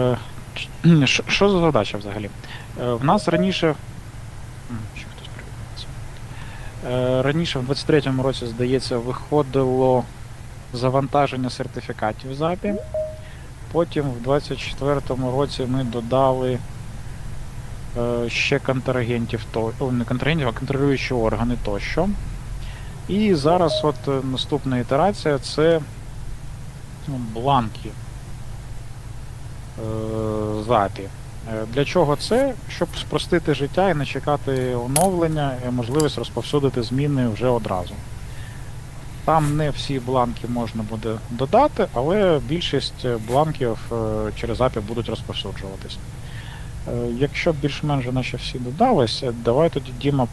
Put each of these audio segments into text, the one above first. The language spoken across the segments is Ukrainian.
Е, Що за задача взагалі? Е, В нас раніше. Е, Раніше, в 23-му році, здається, виходило завантаження сертифікатів в АПІ. Потім в 24-му році ми додали ще контрагентів, то, не контрагентів, а контролюючі органи тощо. І зараз от наступна ітерація це ну, бланки е, запі. Е, Для чого це? Щоб спростити життя і не чекати оновлення і можливість розповсюдити зміни вже одразу. Там не всі бланки можна буде додати, але більшість бланків е, через API будуть розповсюджуватись. Якщо більш-менш наче всі додались, давай тоді Діма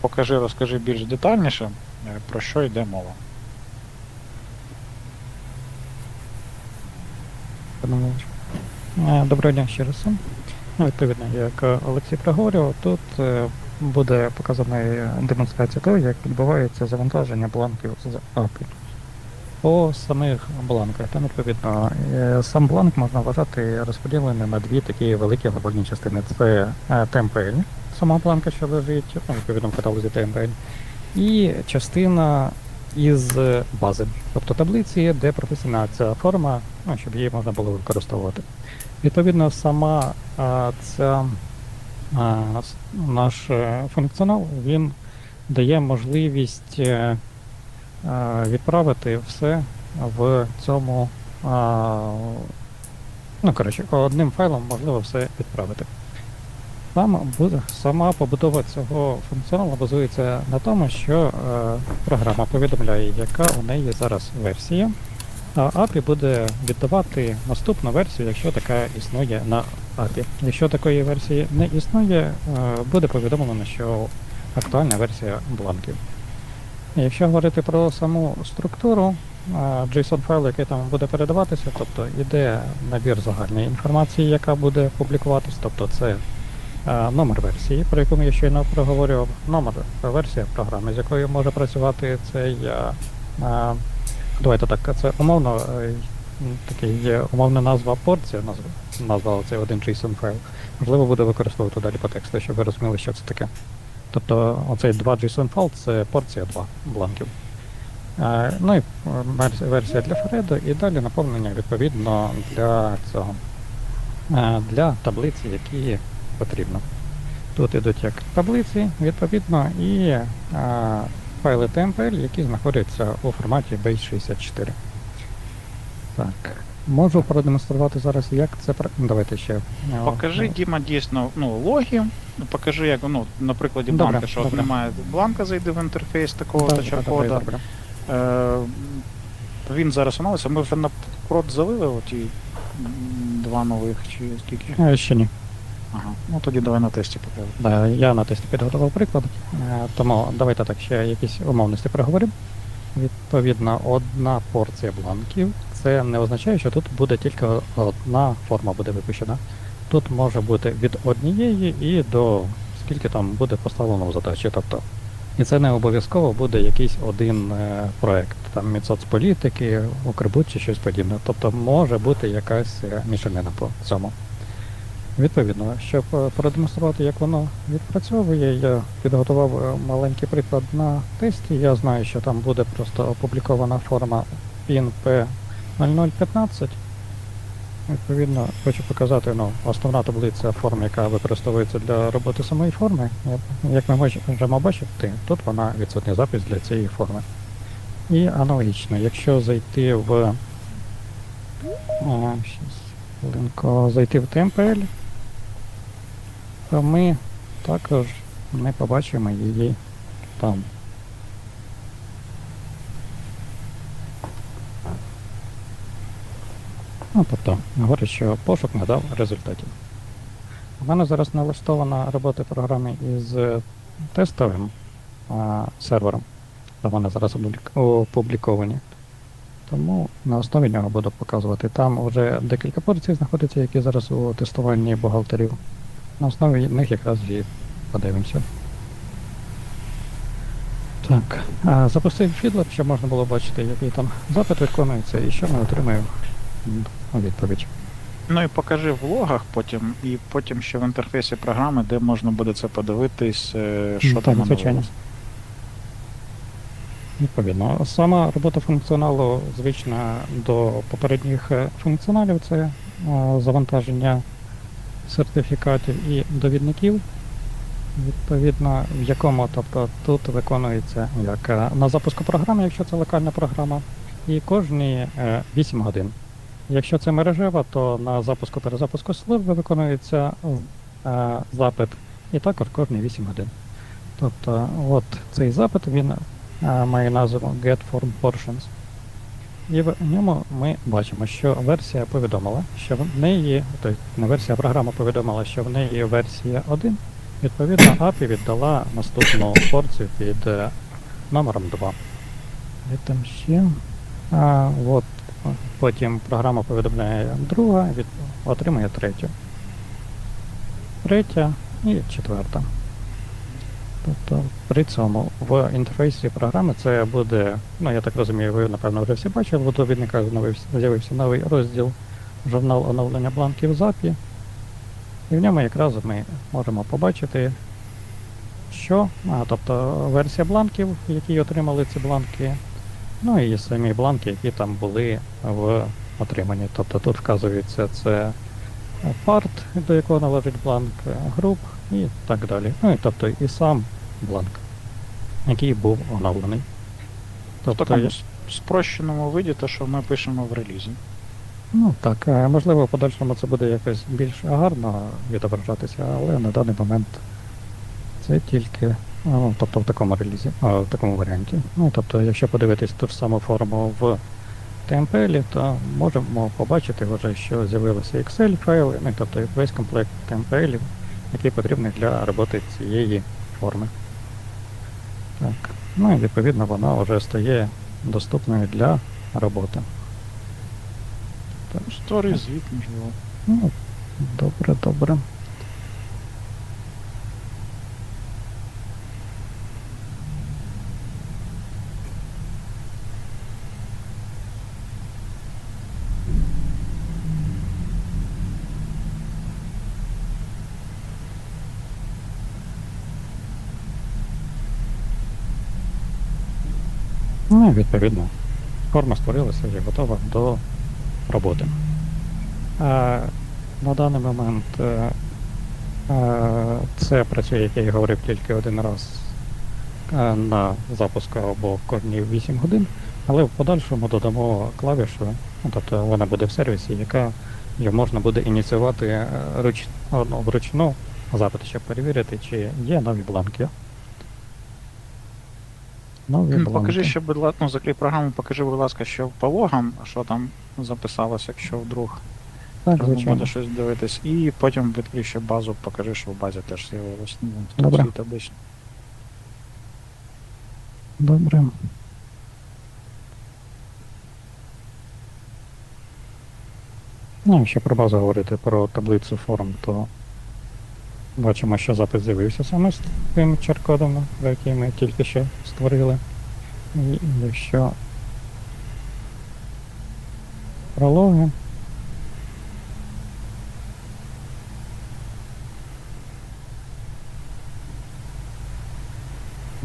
покажи, розкажи більш детальніше, про що йде мова. Панович. Е, Доброго дня ще раз. Ну, відповідно, як Олексій проговорював, тут е, буде показана демонстрація того, як відбувається завантаження бланків з API. По самих бланках, там відповідно, е, сам бланк можна вважати розподілений на дві такі великі глобальні частини. Це TMPL, сама бланка, що лежить, ну, відповідно в каталозі TMPL, і частина із бази, тобто таблиці, де прописана ця форма, ну, щоб її можна було використовувати. Відповідно, сама ця наш е, функціонал він дає можливість е, відправити все в цьому. Ну, коротше, одним файлом можливо все відправити. Сам, сама побудова цього функціоналу базується на тому, що е, програма повідомляє, яка у неї зараз версія, API буде віддавати наступну версію, якщо така існує на API. Якщо такої версії не існує, е, буде повідомлено, що актуальна версія бланків. Якщо говорити про саму структуру, е, JSON файл, який там буде передаватися, тобто іде набір загальної інформації, яка буде публікуватись, тобто це е, номер версії, про яку я щойно проговорював, номер версія програми, з якою може працювати цей. Давайте так, це умовно е, такий умовна назва порція, назва, назва цей один JSON файл. Можливо, буде використовувати далі по тексту, щоб ви розуміли, що це таке. Тобто оцей 2 JSON файл це порція 2 бланків. Е, ну і е, версія для Фреду, і далі наповнення відповідно для цього. Для таблиці, які потрібно. Тут ідуть як таблиці, відповідно, і файли TMPL, які знаходяться у форматі base64. Так. Можу продемонструвати зараз, як це Давайте ще. е, Покажи, е, Діма, дійсно ну, логи. Ну, Покажи, як ну, на прикладі Добре, бланка, що от немає бланка, зайди в інтерфейс такого добре, та добре, добре. Е, він зараз оновився. Ми вже на прод залили оті два нових чи скільки. Е, Ще ні. Ага. Ну тоді давай на тесті покажемо. Да, я на тесті підготував приклад, е, тому давайте так ще якісь умовності проговоримо. Відповідно, одна порція бланків. Це не означає, що тут буде тільки одна форма буде випущена. Тут може бути від однієї і до скільки там буде поставлено в задачі. Тобто, і це не обов'язково буде якийсь один е, проект, там від соцполітики, Укрбуд чи щось подібне. Тобто може бути якась е, мішанина по цьому. Відповідно, щоб е, продемонструвати, як воно відпрацьовує, я підготував е, маленький приклад на тесті. Я знаю, що там буде просто опублікована форма PIN P0015. Відповідно, хочу показати ну, основна таблиця форм, яка використовується для роботи самої форми. Як- Як ми можемо бачити, тут вона відсутній запис для цієї форми. І аналогічно, якщо зайти в. О, зайти в TMPL, ми також не побачимо її там. Ну, тобто, говорить, що пошук не дав результатів. У мене зараз налаштована робота програми із тестовим а, сервером. Там вони зараз опубліковані. Тому на основі нього буду показувати. Там вже декілька порцій знаходиться, які зараз у тестуванні бухгалтерів. На основі них якраз і подивимося. Так, запустив фідлер, щоб можна було бачити, який там запит виконується і що ми отримаємо у відповідь. Ну і покажи в логах потім, і потім ще в інтерфейсі програми, де можна буде це подивитись, е, що Ну, там так, звичайно. Відповідно, сама робота функціоналу звична до попередніх е, функціоналів це е, завантаження сертифікатів і довідників, відповідно, в якому тобто, тут виконується як е, на запуску програми, якщо це локальна програма, і кожні е, 8 годин. Якщо це мережева, то на запуску перезапуску служби виконується е, запит і також кожні 8 годин. Тобто, от цей запит він е, має назву Get Form Portions. І в ньому ми бачимо, що версія повідомила, що в неї, тобто не версія, програма повідомила, що в неї версія 1. Відповідно, API віддала наступну порцію під е, номером 2. І там ще. А, от, потім програма повідомляє друга, від, отримує третю. Третя і четверта. Тобто при цьому в інтерфейсі програми це буде, ну я так розумію, ви напевно вже всі бачили, в довідниках з'явився, новий розділ журнал оновлення бланків ЗАПІ. І в ньому якраз ми можемо побачити, що, а, тобто версія бланків, які отримали ці бланки, ну і самі бланки, які там були в отриманні. Тобто тут вказується це парт, до якого належить бланк, груп і так далі. Ну і тобто і сам бланк, який був оновлений. В Тобто, такому спрощеному виді, те, що ми пишемо в релізі. ну так, е, можливо, в подальшому це буде якось більш гарно відображатися, але на даний момент це тільки, ну, тобто в такому релізі, а, в такому варіанті. Ну, тобто, якщо подивитись ту ж саму форму в TMPL, то можемо побачити вже, що з'явилися Excel файли, ну, тобто весь комплект TMPL, який потрібний для роботи цієї форми. Так. Ну і відповідно вона вже стає доступною для роботи. Так. Створюй звіт, можливо. Ну, добре, добре. Відповідно, форма створилася вже готова до роботи. А, на даний момент е, е, це працює, як я і говорив, тільки один раз е, на запуску або кожні 8 годин, але в подальшому додамо клавішу, тобто вона буде в сервісі, яка її можна буде ініціювати е, ну, вручну запит, щоб перевірити, чи є нові бланки. М. Покажи ще, будь ласка, ну, закрий програму, покажи, будь ласка, що по логам, що там записалося, якщо вдруг так, звичайно. буде щось дивитись. І потім відкрий ще базу, покажи, що в базі теж з'явилось. Ну, тут Добре. табличний. Добре. Ну, якщо про базу говорити про таблицю форм, то бачимо, що запис з'явився саме з тим чар-кодом, який ми тільки що створили. І якщо прологи.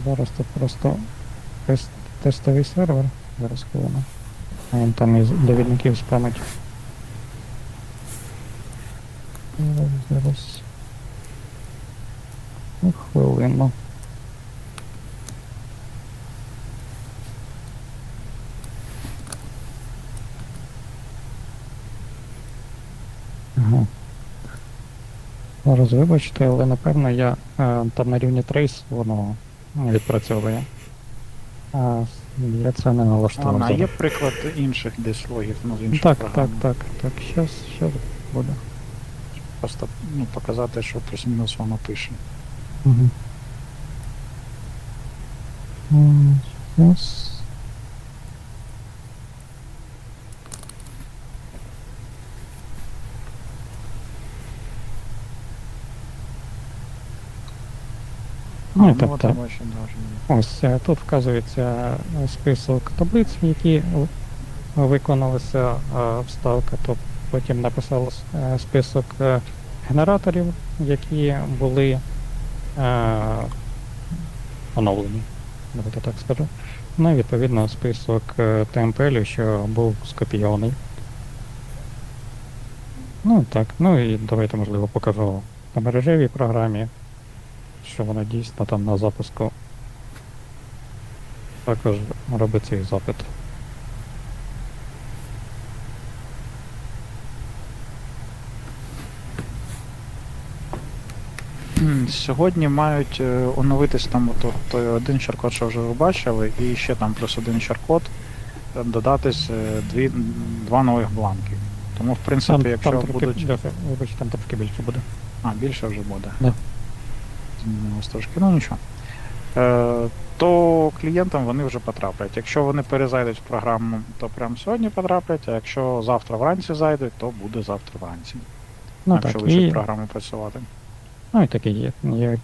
Зараз тут просто тест, тестовий сервер. Зараз хвилину. А він там із довідників спамить. Зараз, хвилину. Ага. Зараз вибачте, але напевно я е, там на рівні трейс воно відпрацьовує. А я це не налаштував. А є приклад інших десь логів, ну, з інших Так, програм. так, так, так. Щас, щас буде. Просто ну, показати, що плюс-мінус воно пише. Угу. Щас. Ну, ну, тобто, от воно ось е, тут вказується е, список таблиць, які виконалися, е, вставка, тобто потім написав е, список генераторів, які були е, оновлені, давайте так скажу. Ну і відповідно список е, TMPL, що був скопійований. Ну так, ну і давайте, можливо, покажу на мережевій програмі, що вона дійсно там на запуску також робить цей запит. Сьогодні мають е, оновитись там ото, той один шаркод, що вже ви бачили, і ще там плюс один шаркод, е, додатись е, дві, два нових бланки. Тому, в принципі, якщо трохи, будуть. Льоша, вибач, там трошки більше буде. А, більше вже буде. Да. Змінилось трошки, ну нічого. Е, то клієнтам вони вже потраплять. Якщо вони перезайдуть в програму, то прямо сьогодні потраплять, а якщо завтра вранці зайдуть, то буде завтра вранці. Ну якщо так, лише і, програму працювати. Ну і таке є.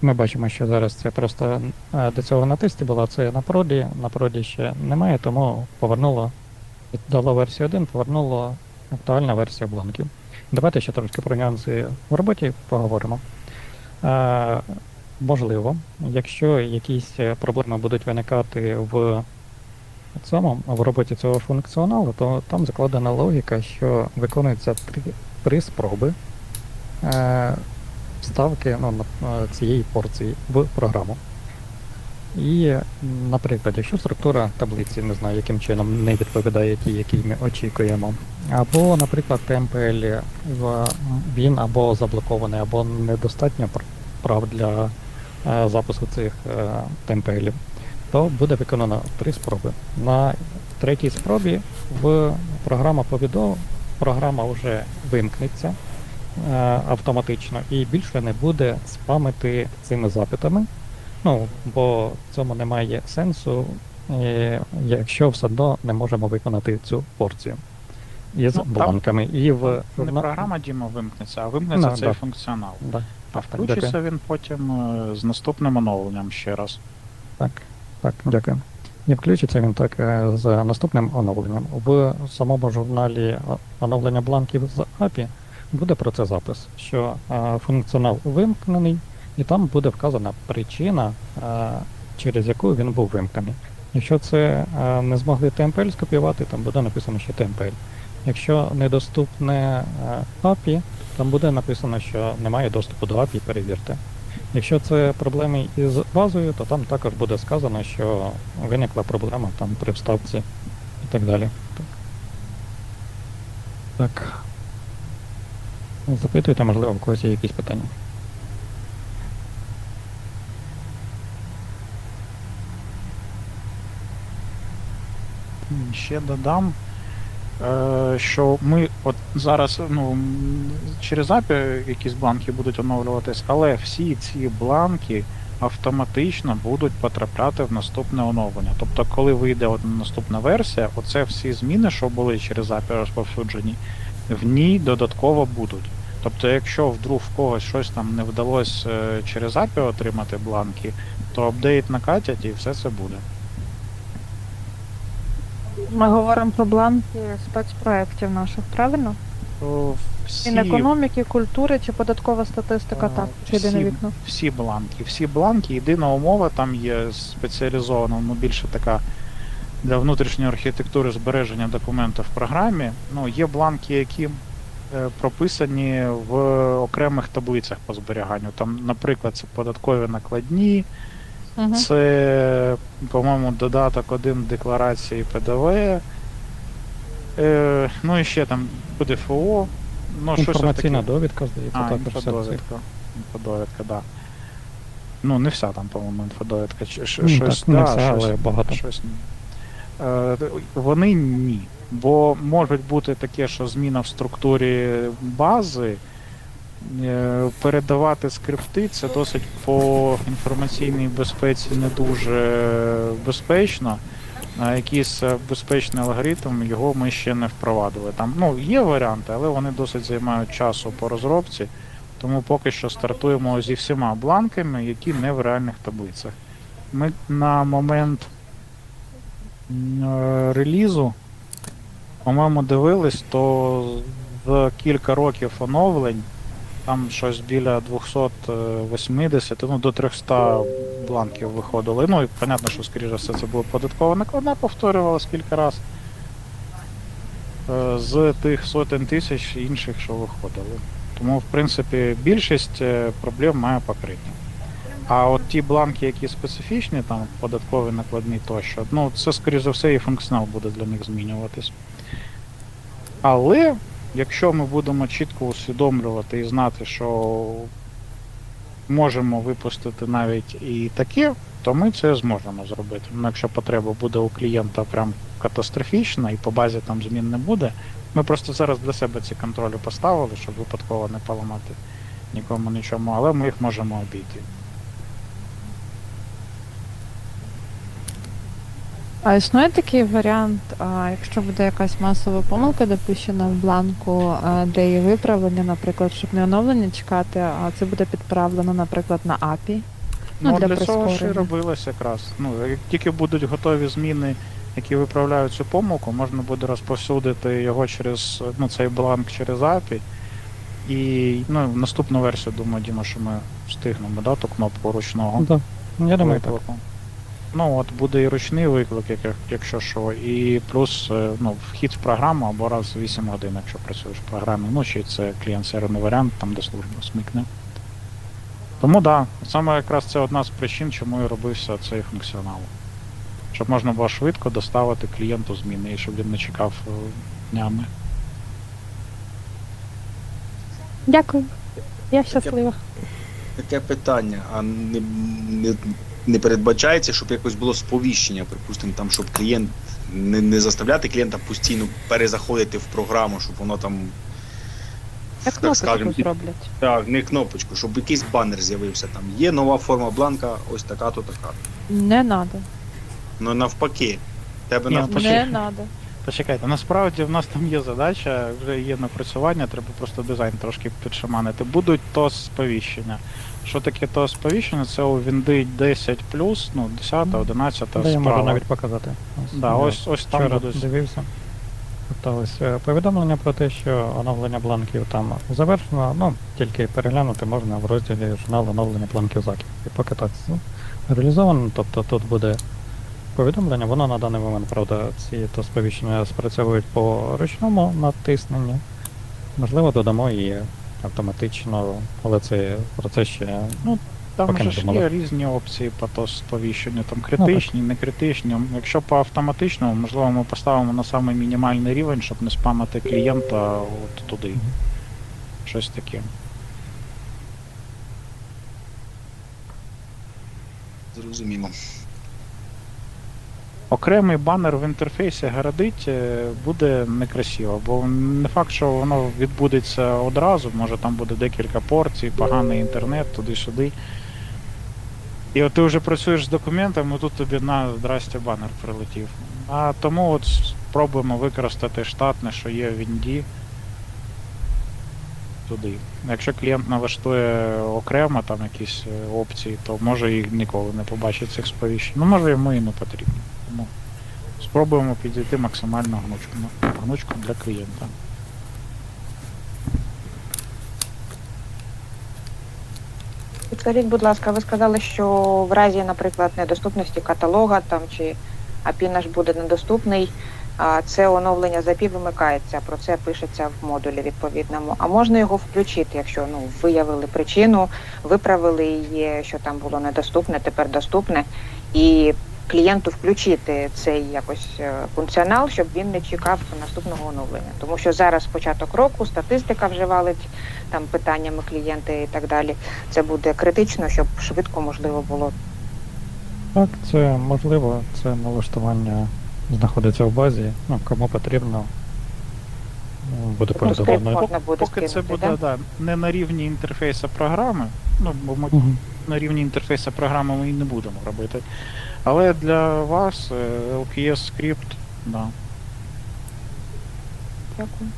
Ми бачимо, що зараз це просто е, до цього на тесті було, це на проді, на проді ще немає, тому повернуло, дало версію 1, повернуло актуальна версія бланків. Давайте ще трошки про нюанси в роботі поговоримо. Е, можливо, якщо якісь проблеми будуть виникати в цьому, в роботі цього функціоналу, то там закладена логіка, що виконується три, три спроби е, вставки ну, е, цієї порції в програму. І, наприклад, якщо структура таблиці, не знаю, яким чином не відповідає тій, якій ми очікуємо, або, наприклад, TMPL він або заблокований, або недостатньо прав для е, запису цих е, TMPL, то буде виконано три спроби. На третій спробі в програма повідомила, програма вже вимкнеться е, автоматично і більше не буде спамити цими запитами. Ну, бо в цьому немає сенсу, е, якщо все одно не можемо виконати цю порцію із Ну, бланками. І в Не на- програма Діма вимкнеться, а вимкнеться Ну, цей да. функціонал. Да, А так, так, включиться він потім е, з наступним оновленням ще раз. Так, так, дякую. І включиться він так е, з наступним оновленням. В самому журналі оновлення бланків з API буде про це запис, що е, функціонал вимкнений, і там буде вказана причина, е, через яку він був вимкнений. Якщо це е, не змогли TMPL скопіювати, там буде написано, що TMPL. Якщо недоступне API, там буде написано, що немає доступу до API, перевірте. Якщо це проблеми із базою, то там також буде сказано, що виникла проблема там при вставці і так далі. Так. Запитуйте, можливо, в когось є якісь питання. Ще додам, е, що ми от зараз ну, через API якісь бланки будуть оновлюватись, але всі ці бланки автоматично будуть потрапляти в наступне оновлення. Тобто, коли вийде от наступна версія, оце всі зміни, що були через API розповсюджені, в ній додатково будуть. Тобто, якщо вдруг в когось щось там не вдалося е, через API отримати бланки, то апдейт накатять і все це буде. Ми говоримо про бланки спецпроєктів наших, правильно? То Всі, Мінекономіки, культури чи податкова статистика Е, так, чи єдине всі. вікно. всі бланки. Всі бланки, єдина умова там є спеціалізована, ну більше така для внутрішньої архітектури збереження документів в програмі. Ну, є бланки, які е, прописані в окремих таблицях по зберіганню. Там, наприклад, це податкові накладні, Угу. це, по-моєму, додаток один декларації ПДВ. Е, ну і ще там ПДФО. Ну, Інформаційна таке. довідка, здається, А, також інфодовідка. Інфодовідка, да. Ну, не вся там, по-моєму, інфодовідка. Чи, щ- Ну, щось, так, не да, все, щось, але багато. щось. Е, вони ні. Бо може бути таке, що зміна в структурі бази, е, передавати скрипти це досить по інформаційній безпеці не дуже безпечно. Якийсь безпечний алгоритм, його ми ще не впровадили. Там ну, є варіанти, але вони досить займають часу по розробці. Тому поки що стартуємо зі всіма бланками, які не в реальних таблицях. Ми на момент е, релізу, по-моєму, дивились, то в кілька років оновлень, там щось біля 280, ну до 300 бланків виходило. Ну і понятно, що скоріше все це було податково накладна, повторювалось кілька разів. Е, З тих сотень тисяч інших, що виходили. Тому, в принципі, більшість е, проблем має покриття. А от ті бланки, які специфічні, там податкові накладні тощо, ну це скоріше за все і функціонал буде для них змінюватись. Але якщо ми будемо чітко усвідомлювати і знати, що можемо випустити навіть і таке, то ми це зможемо зробити. Ну, якщо потреба буде у клієнта прям катастрофічна і по базі там змін не буде, ми просто зараз для себе ці контролі поставили, щоб випадково не поламати нікому нічому, але ми їх можемо обійти. А існує такий варіант, а, якщо буде якась масова помилка допущена в бланку, а, де є виправлення, наприклад, щоб не оновлення чекати, а це буде підправлено, наприклад, на API. Ну, Ну, для для, цього ж і робилось якраз. Ну, як тільки будуть готові зміни, які виправляють цю помилку, можна буде розповсюдити його через ну, цей бланк через API. І ну, наступну версію, думаю, Діма, що ми встигнемо, да, ту кнопку ручного Да. Я думаю, так. Ну, от буде і ручний виклик, як, якщо що, і плюс е, ну, вхід в програму або раз в 8 годин, якщо працюєш в програмі. Ну, чи це клієнт-серверний варіант, там де служба смикне. Тому так, да, саме якраз це одна з причин, чому і робився цей функціонал. Щоб можна було швидко доставити клієнту зміни і щоб він не чекав е, днями. Дякую. Я щаслива. Таке питання, а не, не, не передбачається, щоб якось було сповіщення, припустимо, там, щоб клієнт не, не заставляти клієнта постійно перезаходити в програму, щоб воно там Як так скажемо, зроблять. так, не кнопочку, щоб якийсь банер з'явився там. Є нова форма бланка, ось така, то така. Не надо. Ну навпаки. Тебе Ні, навпаки. Не надо. Почекайте, насправді в нас там є задача, вже є напрацювання, треба просто дизайн трошки підшаманити. Будуть то сповіщення. Що таке то сповіщення? Це у Вінди 10 ну 10, 11 Да, я можу навіть показати. Да, ось, ось там вчора будуть. дивився. Ось е, повідомлення про те, що оновлення бланків там завершено, ну, тільки переглянути можна в розділі журнал оновлення бланків заків. І поки так ну, реалізовано, тобто тут буде повідомлення, воно на даний момент, правда, ці то сповіщення спрацьовують по ручному натисненню. Можливо, додамо і автоматично, але це процес ще ну, Там поки же не ж є різні опції по то сповіщенню, там критичні, не критичні. Якщо по автоматичному, можливо, ми поставимо на самий мінімальний рівень, щоб не спамити клієнта от туди. Щось таке. Зрозуміло. Окремий банер в інтерфейсі городить е, буде некрасиво, бо не факт, що воно відбудеться одразу, може там буде декілька порцій, поганий інтернет, туди-сюди. І от ти вже працюєш з документами, тут тобі на здрасте банер прилетів. А тому от спробуємо використати штатне, що є в Інді. Туди. Якщо клієнт налаштує окремо там якісь е, опції, то може їх ніколи не побачить цих сповіщень. Ну може йому і не потрібно. Тому спробуємо підійти максимально гнучко, гнучко для клієнта. Підскажіть, будь ласка, ви сказали, що в разі, наприклад, недоступності каталога там чи API наш буде недоступний, а це оновлення з API вимикається. Про це пишеться в модулі відповідному. А можна його включити, якщо ну виявили причину, виправили її, що там було недоступне, тепер доступне, і клієнту включити цей якось е, функціонал, щоб він не чекав наступного оновлення. Тому що зараз початок року, статистика вже валить там питаннями клієнти і так далі це буде критично, щоб швидко можливо було. Так, це можливо, це налаштування знаходиться в базі. Ну, кому потрібно, буде Ну, передавано. Поки це буде да? да, не на рівні інтерфейсу програми, ну бо ми Мгм. на рівні інтерфейсу програми ми і не будемо робити. Але для вас е, LKS скрипт, да. Дякую.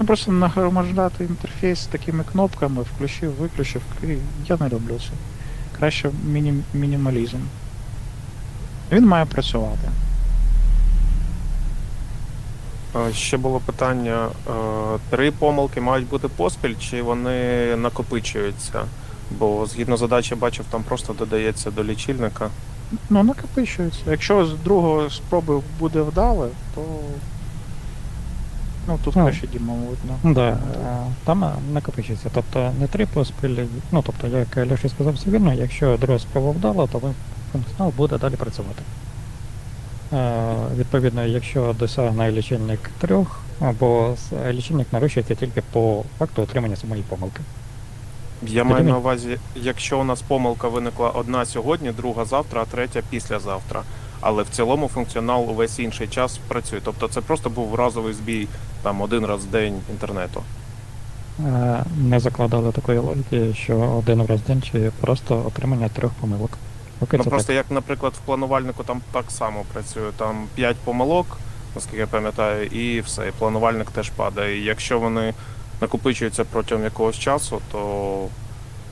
Ну просто нагромождати інтерфейс з такими кнопками, включив, виключив. і Я не люблю це. Краще міні- мінімалізм. Він має працювати. Ще було питання: е, три помилки мають бути поспіль, чи вони накопичуються? Бо згідно задачі бачив, там просто додається до лічильника. Ну, накопичується. Якщо з другої спроби буде вдале, то. Ну, тут Ну. краще Діма, да. Ну, Да, е, там е, накопичується. Тобто не три поспіль, ну тобто, як Леша сказав все вірно, якщо друга спроба вдала, то функціонал буде далі працювати. Е, Відповідно, якщо досягне лічильник трьох, або лічильник нарощується тільки по факту отримання самої помилки. Я маю на увазі, якщо у нас помилка виникла одна сьогодні, друга завтра, а третя післязавтра. Але в цілому функціонал увесь інший час працює. Тобто це просто був разовий збій там один раз в день інтернету. Е, Не закладали такої логіки, що один раз в день чи просто отримання трьох помилок. Поки Ну це просто як, наприклад, в планувальнику там так само працює. Там 5 помилок, наскільки я пам'ятаю, і все. І планувальник теж падає. І якщо вони накопичуються протягом якогось часу, то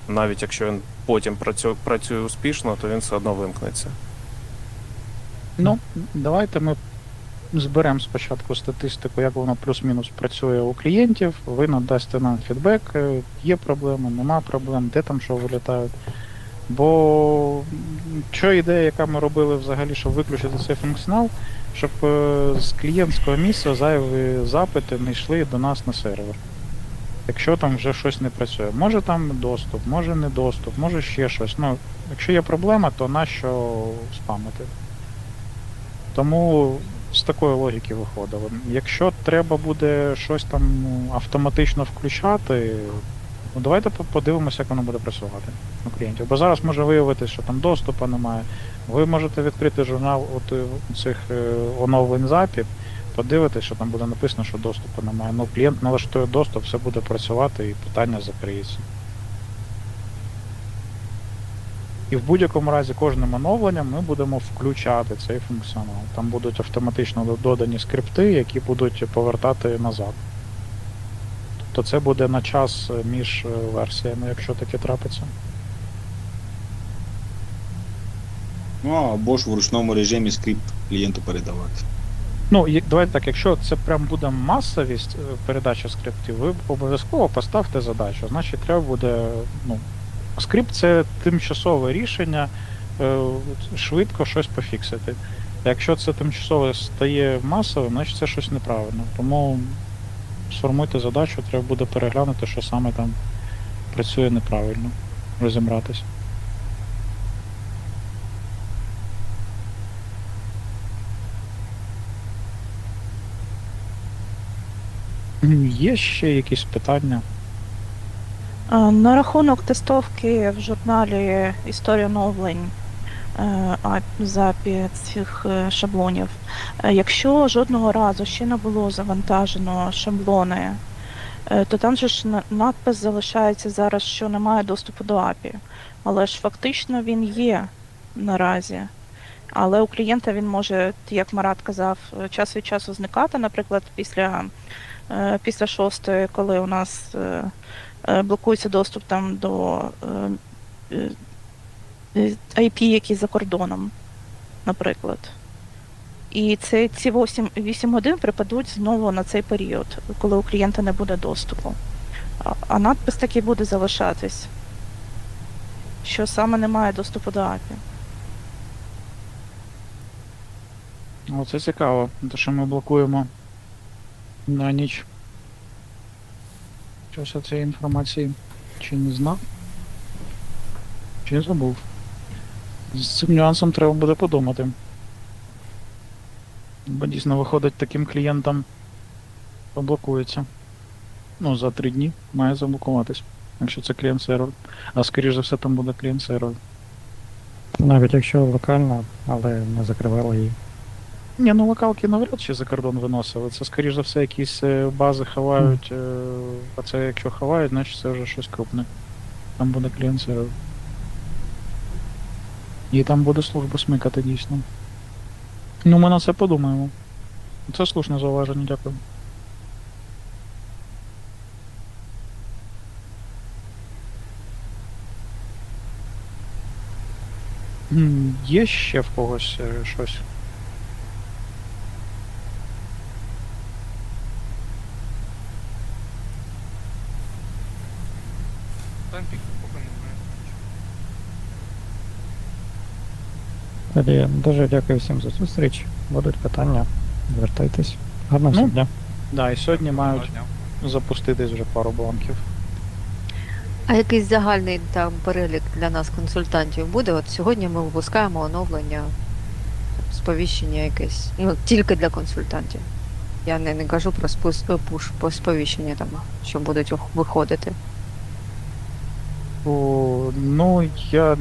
навіть якщо він потім працює, працює успішно, то він все одно вимкнеться. Ну, давайте ми зберемо спочатку статистику, як воно плюс-мінус працює у клієнтів. Ви надасте нам фідбек, е, є проблеми, нема проблем, де там що вилітають. Бо що ідея, яка ми робили взагалі, щоб виключити цей функціонал, щоб е, з клієнтського місця зайві запити не йшли до нас на сервер. Якщо там вже щось не працює. Може там доступ, може не доступ, може ще щось. Ну, якщо є проблема, то нащо спамити? Тому з такої логіки виходило. Якщо треба буде щось там автоматично включати, ну давайте подивимося, як воно буде працювати у клієнтів. Бо зараз може виявитися, що там доступу немає. Ви можете відкрити журнал от е, цих е, оновлень запів, подивитися, що там буде написано, що доступу немає. Ну, клієнт налаштує доступ, все буде працювати і питання закриється. І в будь-якому разі кожним оновленням ми будемо включати цей функціонал. Там будуть автоматично додані скрипти, які будуть повертати назад. Тобто це буде на час е, між е, версіями, якщо таке трапиться. Ну або ж в ручному режимі скрипт клієнту передавати. Ну, і- давайте так, якщо це прям буде масовість е, передачі скриптів, ви обов'язково поставте задачу. Значить, треба буде. Ну, скрипт це тимчасове рішення е, швидко щось пофіксити. Якщо це тимчасово стає масовим, значить це щось неправильно. Тому сформуйте задачу, треба буде переглянути, що саме там працює неправильно, розібратись. Є ще якісь питання? На рахунок тестовки в журналі Історія оновлень е, а- запі цих е, шаблонів. Е, Якщо жодного разу ще не було завантажено шаблони, то там же ж надпис залишається зараз, що немає доступу до API. Але ж фактично він є наразі. Але у клієнта він може, як Марат казав, час від часу зникати, наприклад, після, після шостої, коли у нас е, е, блокується доступ там до е, е, е, IP, які за кордоном, наприклад. І це, ці 8, 8 годин припадуть знову на цей період, коли у клієнта не буде доступу. А, надпис таки буде залишатись, що саме немає доступу до API. Ну, це цікаво, те, що ми блокуємо на ніч. Щось цієї інформації чи не знав, чи не забув. З цим нюансом треба буде подумати. Бо дійсно виходить таким клієнтам поблокується. Ну, за три дні має заблокуватись. Якщо це клієнт сервер. А скоріш за все там буде клієнт сервер. Навіть якщо локально, але не закривали її. Ні, ну локалки навряд чи за кордон виносили. Це, скоріш за все, якісь е, бази ховають, е, а це якщо ховають, значить це вже щось крупне. Там буде клієнт сервер. І там буде служба смикати дійсно. Ну, ми на це подумаємо. Це слушне зауваження, дякую. Є ще в когось е, щось? Тоді дуже дякую всім за зустріч. Будуть питання, звертайтесь. Гарного Ну, дня. Да, і сьогодні мають запуститись вже пару бланків. А якийсь загальний там перелік для нас консультантів буде? От сьогодні ми випускаємо оновлення, сповіщення якесь. Ну, тільки для консультантів. Я не, не кажу про спус, пуш по сповіщення там, що будуть виходити. О, ну, я